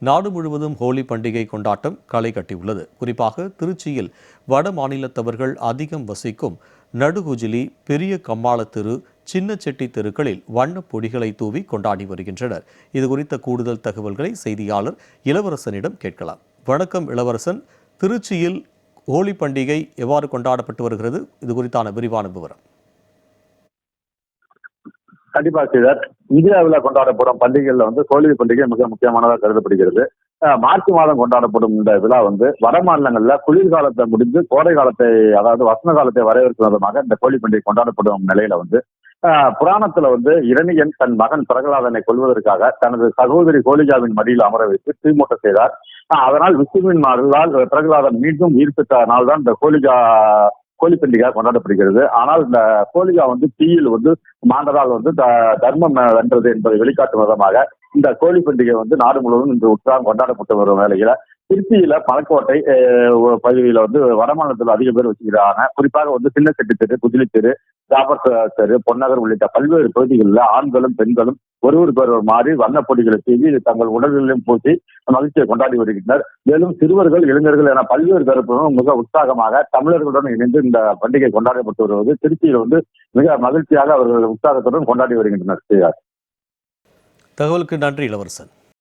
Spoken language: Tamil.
நாடு முழுவதும் ஹோலி பண்டிகை கொண்டாட்டம் களை கட்டியுள்ளது. குறிப்பாக திருச்சியில் வட மாநிலத்தவர்கள் அதிகம் வசிக்கும் நடுகுஜிலி பெரிய கம்மாளத்திரு சின்ன செட்டி தெருக்களில் வண்ணப் பொடிகளை தூவி கொண்டாடி வருகின்றனர். இது குறித்த கூடுதல் தகவல்களை செய்தியாளர் இளவரசனிடம் கேட்கலாம். வணக்கம் இளவரசன். திருச்சியில் ஹோலி பண்டிகை எவ்வாறு கொண்டாடப்பட்டு வருகிறது? இது குறித்தான விரிவான விவரம். கண்டிப்பா செய்தார் இந்தியாவில் கொண்டாடப்படும் பண்டிகைகள்ல வந்து கோழி பண்டிகை மிக முக்கியமானதாக கருதப்படுகிறது. மார்ச் மாதம் கொண்டாடப்படும் இந்த விழா வந்து வட மாநிலங்கள்ல குளிர்காலத்தை முடிந்து கோடை காலத்தை அதாவது வசன காலத்தை வரவேற்கும் விதமாக இந்த கோழி பண்டிகை கொண்டாடப்படும் நிலையில வந்து புராணத்துல வந்து இரணியன் தன் மகன் பிரகலாதனை கொல்வதற்காக தனது சகோதரி கோலிகாவின் மடியில் அமர வைத்து தீமூட்ட செய்தார். அதனால் விஷ்ணுவின் அருளால் பிரகலாதன் மீண்டும் உயிர் பெற்ற நாள் தான் இந்த ஹோலிகா கோழி பண்டிகையாக கொண்டாடப்படுகிறது. ஆனால் இந்த கோழிகா வந்து தீயில் வந்து மாண்டதால் வந்து த- தர்மம் வென்றது என்பதை வெளிக்காட்டும் விதமாக இந்த கோழி பண்டிகை வந்து நாடு முழுவதும் இன்று உற்சாகம் கொண்டாடப்பட்டு வரும் வேலையில திருச்சியில பழக்கோட்டை பகுதியில வந்து வடமாநிலத்தில் அதிக பேர் வச்சுக்கிறாங்க குறிப்பாக வந்து சின்ன செட்டி தெரு குஜிலி தெரு ஜாபர் தெரு பொன்னகர் உள்ளிட்ட பல்வேறு பகுதிகளில் ஆண்களும் பெண்களும் ஒருவருக்கு ஒருவர் மாறி வண்ணப்பொடிகளை செய்து தங்கள் உடல்களிலும் பூசி மகிழ்ச்சியை கொண்டாடி வருகின்றனர். மேலும் சிறுவர்கள் இளைஞர்கள் என பல்வேறு தரப்பினரும் மிக உற்சாகமாக தமிழர்களுடன் இணைந்து இந்த பண்டிகை கொண்டாடப்பட்டு வருவது திருச்சியில் வந்து மிக மகிழ்ச்சியாக அவர்கள் உற்சாகத்துடன் கொண்டாடி வருகின்றனர். தகவலுக்கு நன்றி இளவரசன்.